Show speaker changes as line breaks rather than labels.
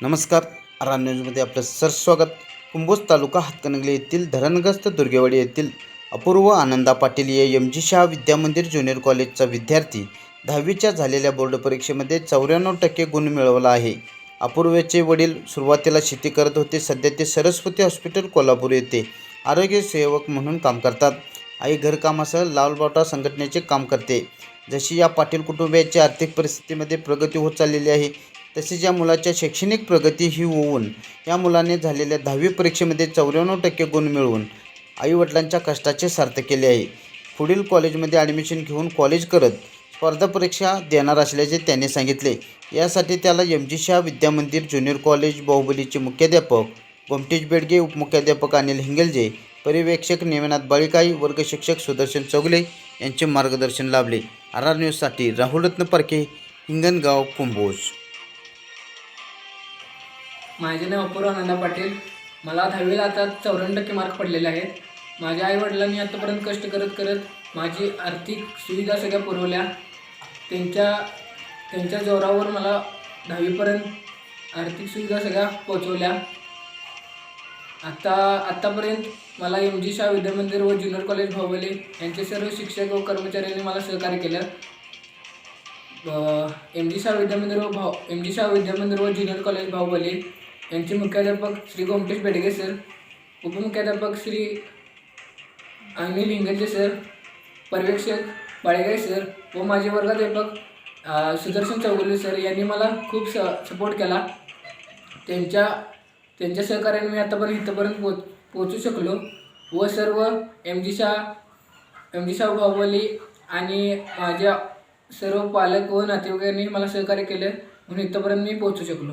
नमस्कार. आरा न्यूजमध्ये आपलं सरस्वागत कुंभोज तालुका हातकणंगले येथील धरणग्रस्त दुर्गेवाडी येथील अपूर्व आनंदा पाटील या M G Shah Vidyamandir junior कॉलेजचा विद्यार्थी दहावीच्या झालेल्या बोर्ड परीक्षेमध्ये चौऱ्याण्णव टक्के गुण मिळवला आहे. अपूर्वेचे वडील सुरुवातीला शेती करत होते. सध्या ते सरस्वती हॉस्पिटल कोल्हापूर येथे आरोग्य सेवक म्हणून काम करतात. आई घरकामासह लालबाटा संघटनेचे काम करते. जशी या पाटील कुटुंबियाची आर्थिक परिस्थितीमध्ये प्रगती होत चाललेली आहे तसेच या मुलाच्या शैक्षणिक प्रगती ही होऊन या मुलाने झालेल्या दहावी परीक्षेमध्ये चौऱ्याण्णव टक्के गुण मिळवून आईवडिलांच्या कष्टाचे सार्थ केले आहे. पुढील कॉलेजमध्ये ॲडमिशन घेऊन कॉलेज करत स्पर्धा परीक्षा देणार असल्याचे त्याने सांगितले. यासाठी त्याला M G Shah Vidyamandir junior college बाहुबलीचे मुख्याध्यापक गोमटेश बेडगे उपमुख्याध्यापक अनिल हिंगलजे पर्यवेक्षक नेमनाथ बाळिकाई वर्गशिक्षक सुदर्शन चौगले यांचे मार्गदर्शन लाभले. आर आर न्यूजसाठी राहुलरत्न परके हिंगणगाव कुंभोज.
माझे नाव अपूर्व आनंदा पाटील. मला दहावीला आता चौऱ्याण्णव टक्के मार्क पडलेले आहेत. माझ्या आईवडिलांनी आतापर्यंत कष्ट करत करत माझी आर्थिक सुविधा सगळ्या पुरवल्या. त्यांच्या त्यांच्या जोरावर मला दहावीपर्यंत आर्थिक सुविधा सगळ्या पोचवल्या आता आत्तापर्यंत मला एम जी शाह विद्यामंदिर व ज्युनियर कॉलेज भावले यांचे सर्व शिक्षक व कर्मचाऱ्यांनी मला सहकार्य केलं. एम जी शाह विद्यामंदिर व भाव एम जी शाह विद्यामंदिर व ज्युनियर कॉलेज भावले यांचे मुख्याध्यापक श्री गोमटेश बेडगे सर उपमुख्याध्यापक श्री अनिल हिंगलजे सर पर्यवेक्षक बाळेगाई सर व माझे वर्गाध्यापक सुदर्शन चौगुले सर यांनी मला खूप स सपोर्ट केला. त्यांच्या त्यांच्या सहकार्याने मी आतापर्यंत इथंपर्यंत पोच पोचू शकलो व सर्व M G Shah M G Shah Bahubali आणि माझ्या सर्व पालक व नातेवाईकांनी मला सहकार्य केलं म्हणून इथंपर्यंत मी पोचू शकलो.